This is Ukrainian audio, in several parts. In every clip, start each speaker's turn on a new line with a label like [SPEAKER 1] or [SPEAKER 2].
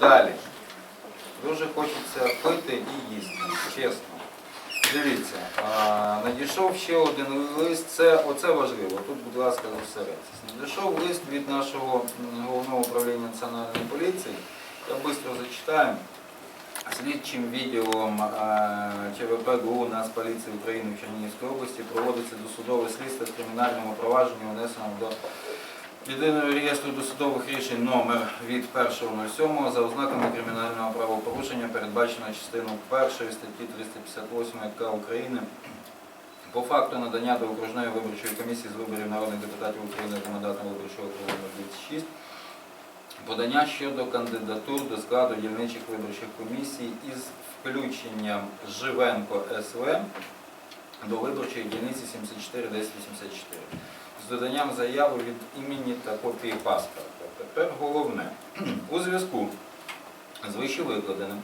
[SPEAKER 1] Далі. Дуже хочеться пити і їсти, чесно. Дивіться, надійшов ще один лист, це, оце важливо, тут, будь ласка, зосередьтесь. Надійшов лист від нашого головного управління національної поліції, я швидко зачитаю. Слідчим відділом ЧВП ГУ Нацполіції України в Чернігівській області проводиться досудове слідство в кримінальному провадженні, внесеному до Єдиного реєстру досудових рішень номер від 1.07 за ознаками кримінального правопорушення, передбачено частиною 1 статті 358 КК України. По факту надання до окружної виборчої комісії з виборів народних депутатів України до мандатного виборчого округу номер 26 подання щодо кандидатур до складу дільничих виборчих комісій із включенням Живенко СВ до виборчої дільниці 741084 з доданням заяви від імені та копії паспорта. Тепер головне. У зв'язку з вищевикладеним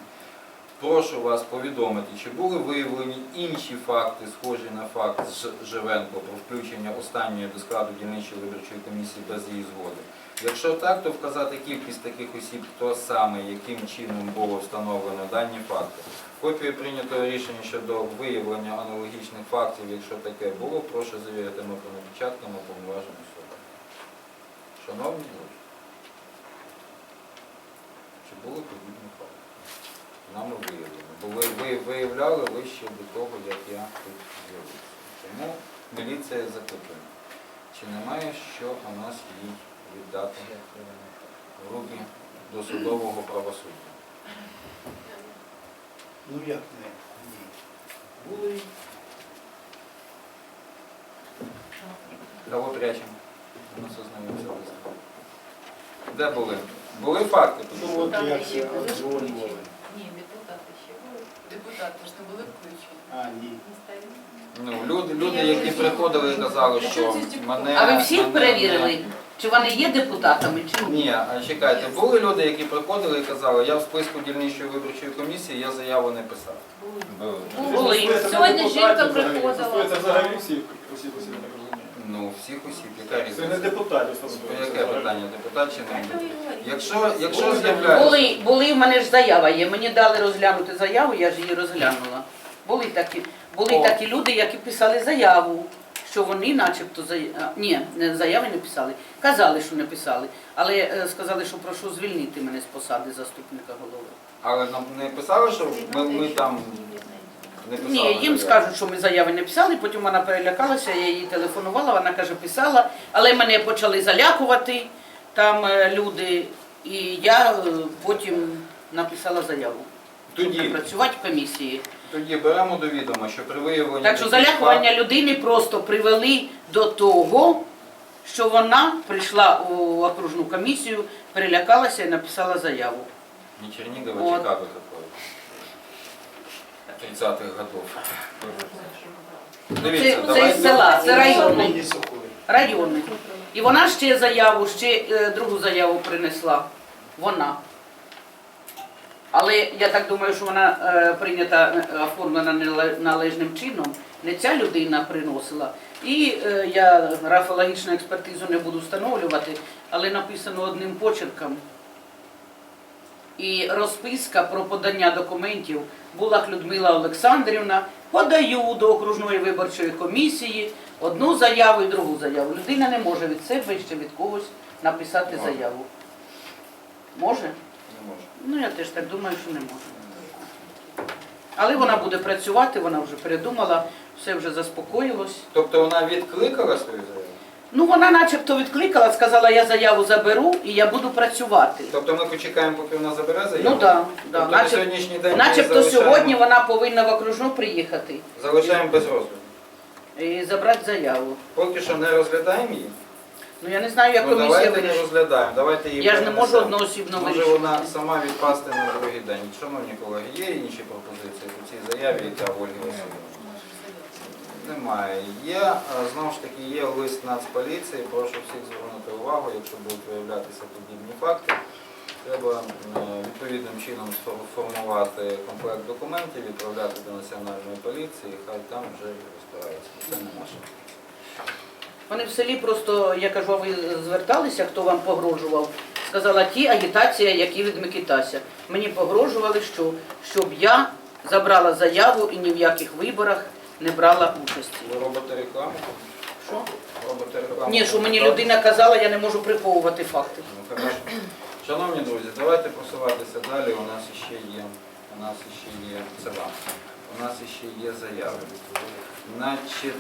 [SPEAKER 1] прошу вас повідомити, чи були виявлені інші факти, схожі на факт з Живенко про включення останньої до складу дільничої виборчої комісії без її згоди. Якщо так, то вказати кількість таких осіб, хто саме, яким чином було встановлено дані факти. Копію прийнятого рішення щодо виявлення аналогічних фактів, якщо таке було, прошу завірити мокронопечатками повноваження суду. Шановні друзі, чи були подібні факти? Нами виявлено. Бо ви, ви виявляли ви ще до того, як я тут з'явився. Тому міліція запитує, чи немає що у нас їй віддати в руки досудового правосуддя.
[SPEAKER 2] Ну як не? Ні. Були.
[SPEAKER 1] Кого прячемо? У нас ознайомився лист. Де були? Були факти?
[SPEAKER 2] Ну от як
[SPEAKER 3] були
[SPEAKER 2] дзвонювали.
[SPEAKER 3] включені? Ні, депутати ще були. Депутати ж не були включені.
[SPEAKER 2] А, ні.
[SPEAKER 1] Ну, люди, люди, які приходили і казали, що мене...
[SPEAKER 4] А ви всіх
[SPEAKER 1] мене-
[SPEAKER 4] перевірили, чи вони є депутатами, чи ні?
[SPEAKER 1] Ні, а чекайте, були люди, які приходили і казали, я в списку дільничої виборчої комісії, я заяву не писав.
[SPEAKER 3] Були.
[SPEAKER 1] Були.
[SPEAKER 4] Були.
[SPEAKER 3] Сьогодні жінка приходила.
[SPEAKER 5] Стосується взагалі всіх осіб, осіб.
[SPEAKER 1] Ну, всіх осіб, яка
[SPEAKER 5] Це не
[SPEAKER 1] різниця?
[SPEAKER 5] депутатів
[SPEAKER 1] Ну. Яке питання, депутат чи не
[SPEAKER 3] говорите.
[SPEAKER 1] Якщо, якщо з'являється...
[SPEAKER 4] Були, були, в мене ж заява є. Мені дали розглянути заяву, я ж її розглянула. Були такі, були
[SPEAKER 1] О.
[SPEAKER 4] такі люди, які писали заяву, що вони начебто зая... а, ні, не заяви не писали. Казали, що не писали, але е, сказали, що прошу звільнити мене з посади заступника голови.
[SPEAKER 1] Але нам не писали, що ми, ми там не писали?
[SPEAKER 4] Ні, їм
[SPEAKER 1] заяву?
[SPEAKER 4] скажуть, що ми заяви не писали, потім вона перелякалася, я їй телефонувала, вона каже, писала, але мене почали залякувати там е, люди, і я е, потім написала заяву.
[SPEAKER 1] Тоді,
[SPEAKER 4] працювати в комісії.
[SPEAKER 1] тоді беремо до відома, що при виявленні...
[SPEAKER 4] Так що залякування людини просто привели до того, що вона прийшла у окружну комісію, перелякалася і написала заяву.
[SPEAKER 1] Не Чернигова,
[SPEAKER 4] Вот.
[SPEAKER 1] Чикаго. 30-х годов.
[SPEAKER 4] Це,
[SPEAKER 1] Дивіться,
[SPEAKER 4] це
[SPEAKER 1] давайте...
[SPEAKER 4] із села, це районний. Районний. І вона ще заяву, ще е, другу заяву принесла. Вона. Але я так думаю, що вона е, прийнята, е, оформлена належним чином. Не ця людина приносила. І е, я графологічну експертизу не буду встановлювати, але написано одним почерком. І розписка про подання документів Булах Людмила Олександрівна подаю до окружної виборчої комісії одну заяву і другу заяву. Людина не може від себе ще від когось написати
[SPEAKER 1] Може.
[SPEAKER 4] заяву. Може?
[SPEAKER 1] Не можу.
[SPEAKER 4] Ну я теж так думаю, що не може. Але вона буде працювати, вона вже передумала, все вже заспокоїлось.
[SPEAKER 1] Тобто вона відкликала свою заяву?
[SPEAKER 4] Ну вона начебто відкликала, сказала, я заяву заберу і я буду працювати.
[SPEAKER 1] Тобто ми почекаємо, поки вона забере заяву?
[SPEAKER 4] Ну так, да,
[SPEAKER 1] Тобто на сьогоднішній день ми
[SPEAKER 4] начебто
[SPEAKER 1] залишаємо-
[SPEAKER 4] сьогодні вона повинна в окружну приїхати
[SPEAKER 1] Залишаємо без розгляду.
[SPEAKER 4] і забрати заяву.
[SPEAKER 1] Поки що не розглядаємо її.
[SPEAKER 4] Ну я не знаю, як
[SPEAKER 1] ну,
[SPEAKER 4] комісія
[SPEAKER 1] давайте не
[SPEAKER 4] вирішить.
[SPEAKER 1] розглядаємо, давайте її
[SPEAKER 4] Я ж не можу
[SPEAKER 1] перенесемо.
[SPEAKER 4] одноосібно
[SPEAKER 1] Може вона сама відпасти на другий день. Шановні колеги, є інші пропозиції по цій заяві, яка Ольги Васильівни? Немає. Є, е, знову ж таки, є лист Нацполіції, прошу всіх звернути увагу, якщо будуть виявлятися подібні факти. Треба е, відповідним чином сформувати комплект документів, відправляти до Національної поліції, хай там вже розбираються. Це не наше.
[SPEAKER 4] Вони в селі просто, я кажу, ви зверталися, хто вам погрожував? сказала, ті агітації, які від Микитася. Мені погрожували, що щоб я забрала заяву і ні в яких виборах не брала участі.
[SPEAKER 1] Ви робите рекламу?
[SPEAKER 4] Що?
[SPEAKER 1] Робите рекламу?
[SPEAKER 4] Ні, що мені людина казала, я не можу приховувати факти.
[SPEAKER 1] Ну, хорошо. Шановні друзі, давайте просуватися далі. У нас ще є, у нас ще є це вам. У нас ще є заяви. Значить,